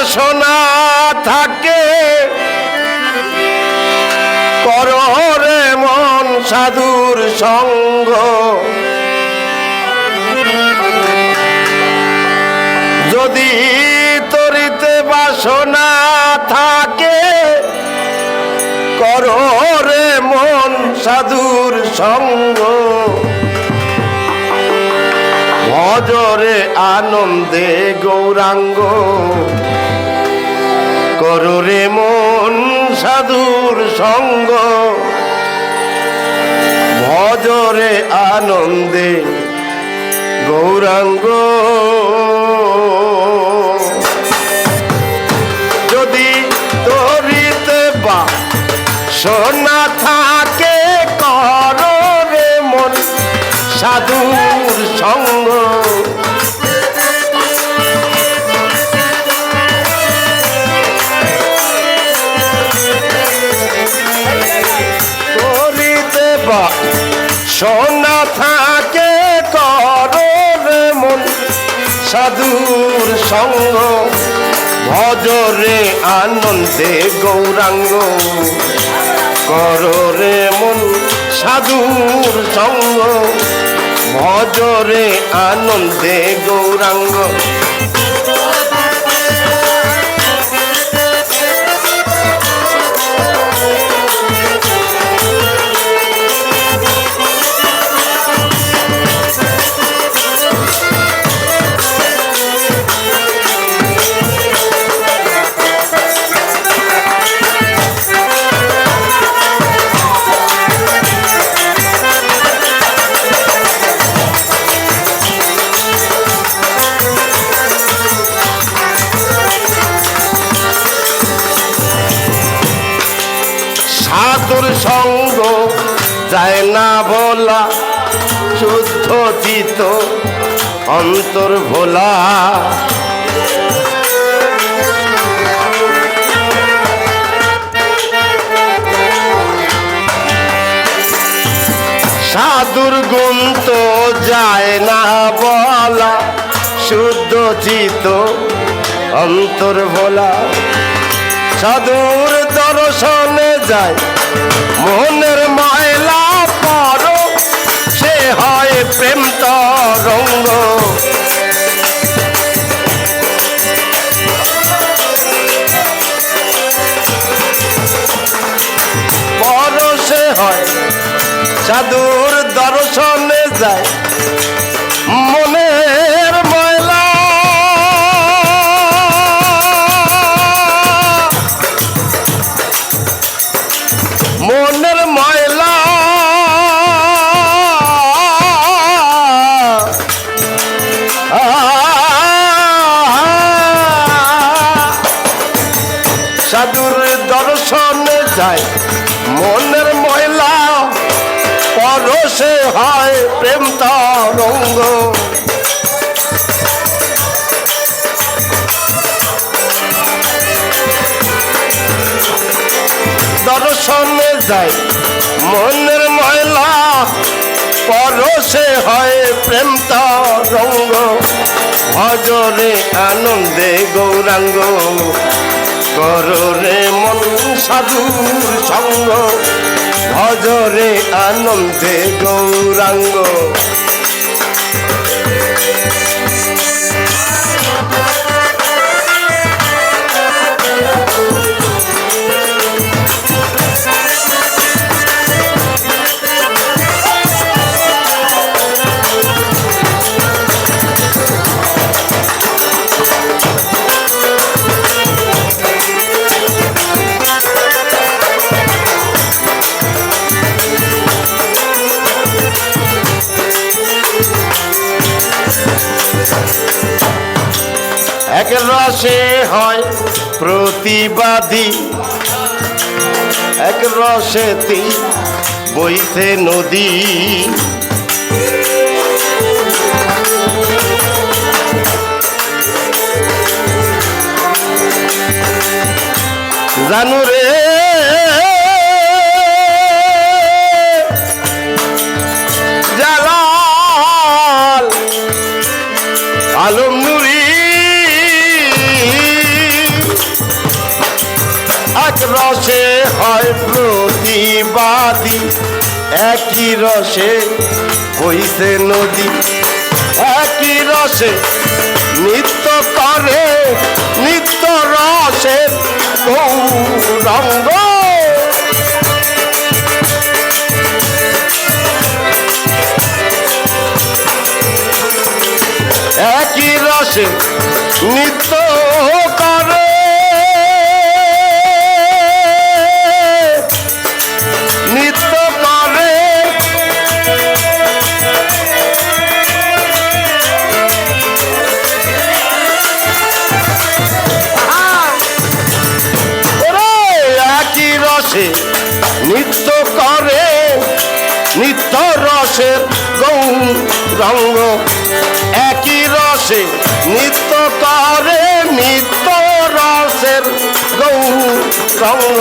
বাসনা থাকে। কররে মন সাধুর সঙ্গ। যদি তরিতে বাসনা থাকে কররে মন সাধুর সঙ্গ। ভজরে আনন্দে গৌরাঙ্গ। কররে মন সাধুর সঙ্গ। ভজরে আনন্দে গৌরাঙ্গ। যদি তরিতে বা সোনা থাকে কররে মন সাধুর সঙ্গ। সাধুর সঙ্গ ভজরে আনন্দে গৌরাঙ্গ। কররে মন সাধুর সঙ্গ ভজরে আনন্দে গৌরাঙ্গ। বলা শুদ্ধ চিত অন্তর ভোলা। সাধুর গুণ তো যায় না বলা, শুদ্ধ চিত অন্তর ভোলা। সাধুর দর্শনে যায় পর সে হয় প্রেম তরঙ্গ। পরশে হয় সাধুর দর্শনে যায় মনের সাধুর দর্শনে যায় মনের ময়লা পরশে হয় প্রেম তরঙ্গ। দর্শনে যায় মনের ময়লা পরশে হয় প্রেম তরঙ্গ ভজরে আনন্দে গৌরাঙ্গ। কররে মন সাধুর সঙ্গ। ভজরে আনন্দে গৌরাঙ্গ। রসে হয় প্রতিবাদী। এক রসেতি বইতে নদী। জানু প্রতিবাদী একই রসে বইছে নদী। একই রসে নিত্য করে, নিত্য রসের গৌরঙ্গ। একই রসে নিত্য রসের গৌরঙ্গ একই রসে নিত্য করে নিত্য রসের গৌরঙ্গ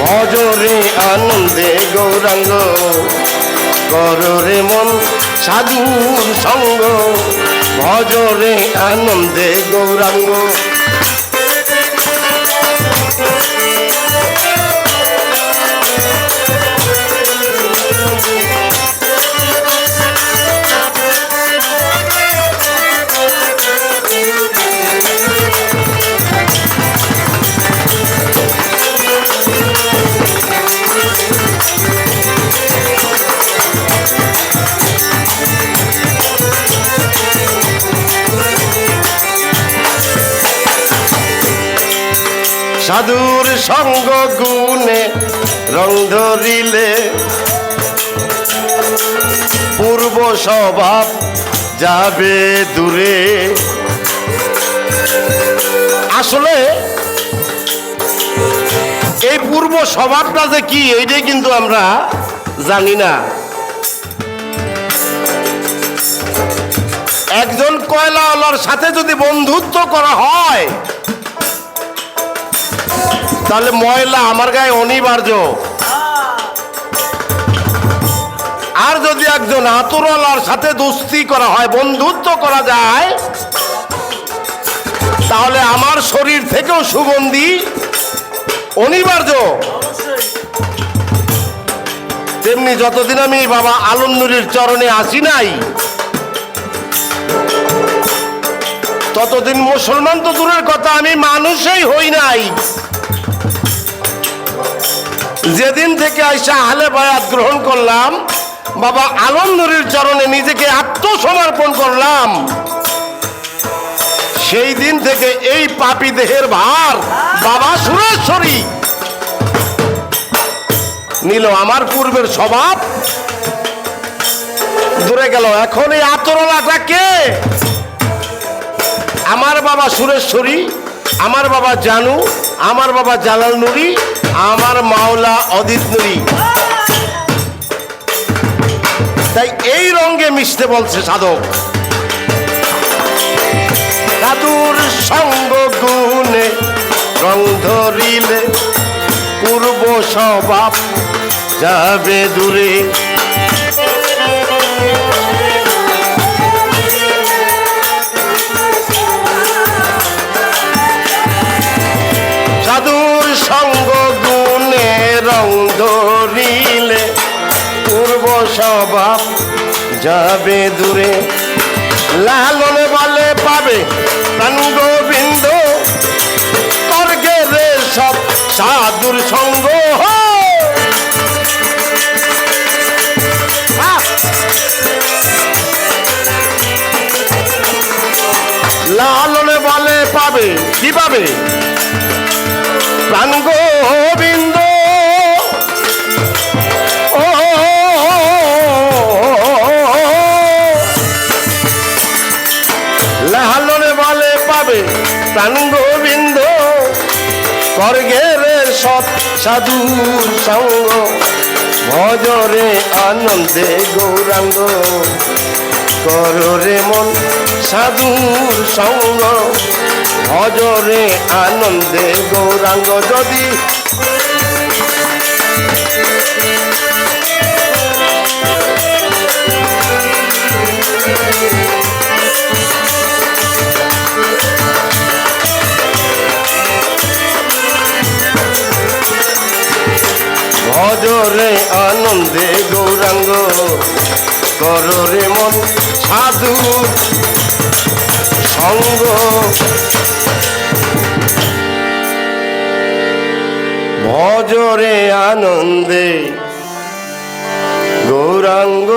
ভজরে আনন্দে গৌরাঙ্গ, কররে মন সাধুর সঙ্গ। ভজরে আনন্দে গৌরাঙ্গ। সাধুর সঙ্গ গুণে রং ধরিলে পূর্ব স্বভাব যাবে দূরে। আসলে এই পূর্ব স্বভাবটা যে কি, এইটাই কিন্তু আমরা জানি না। একজন কয়লাওয়ালার সাথে যদি বন্ধুত্ব করা হয় তাহলে ময়লা আমার গায়ে অনিবার্য। আর যদি একজন আতুরওয়ালার সাথে দোস্তি করা হয়, বন্ধুত্ব করা যায়, তাহলে আমার শরীর থেকেও সুগন্ধি অনিবার্য। তেমনি যতদিন আমি বাবা আলমনুরির চরণে আসি নাই, ততদিন মুসলমান তো দূরের কথা, আমি মানুষই হই নাই। যেদিন থেকে আইসা আহলে বায়াত গ্রহণ করলাম, বাবা আলম চরণে নিজেকে আত্মসমর্পণ করলাম। সেই দিন থেকে এই পাপি দেহের ভার বাবা সুরেশ্বরী। নিল আমার পূর্বের স্বভাব। দূরে গেল, এখন এই আতরলাটা কে? আমার বাবা সুরেশ্বরী, আমার বাবা জানু, আমার বাবা জালাল নুরি আমার মাওলা অদিত নুরি। তাই এই রঙে মিশতে বলছে সাধক। সাধুর সঙ্গ গুণে রং ধরিলে পূর্ব স্বভাব যাবে দূরে। ধরিলে পূর্ব স্বভাব যাবে দূরে। লালনে বলে পাবে প্রাণ গোবিন্দ স্বর্গে রে সব সাধুর সঙ্গ! লালনে বলে পাবে, কি পাবে? প্রাণ গোবিন্দ প্রাণ গোবিন্দ, স্বর্গের সৎ সাধুর সঙ্গ, ভজরে আনন্দে গৌরাঙ্গ, কররে মন সাধুর সঙ্গ, ভজরে আনন্দে গৌরাঙ্গ। যদি ভজরে আনন্দে গৌরাঙ্গ। করে মন সাধু সঙ্গ। ভজরে আনন্দে গৌরাঙ্গ।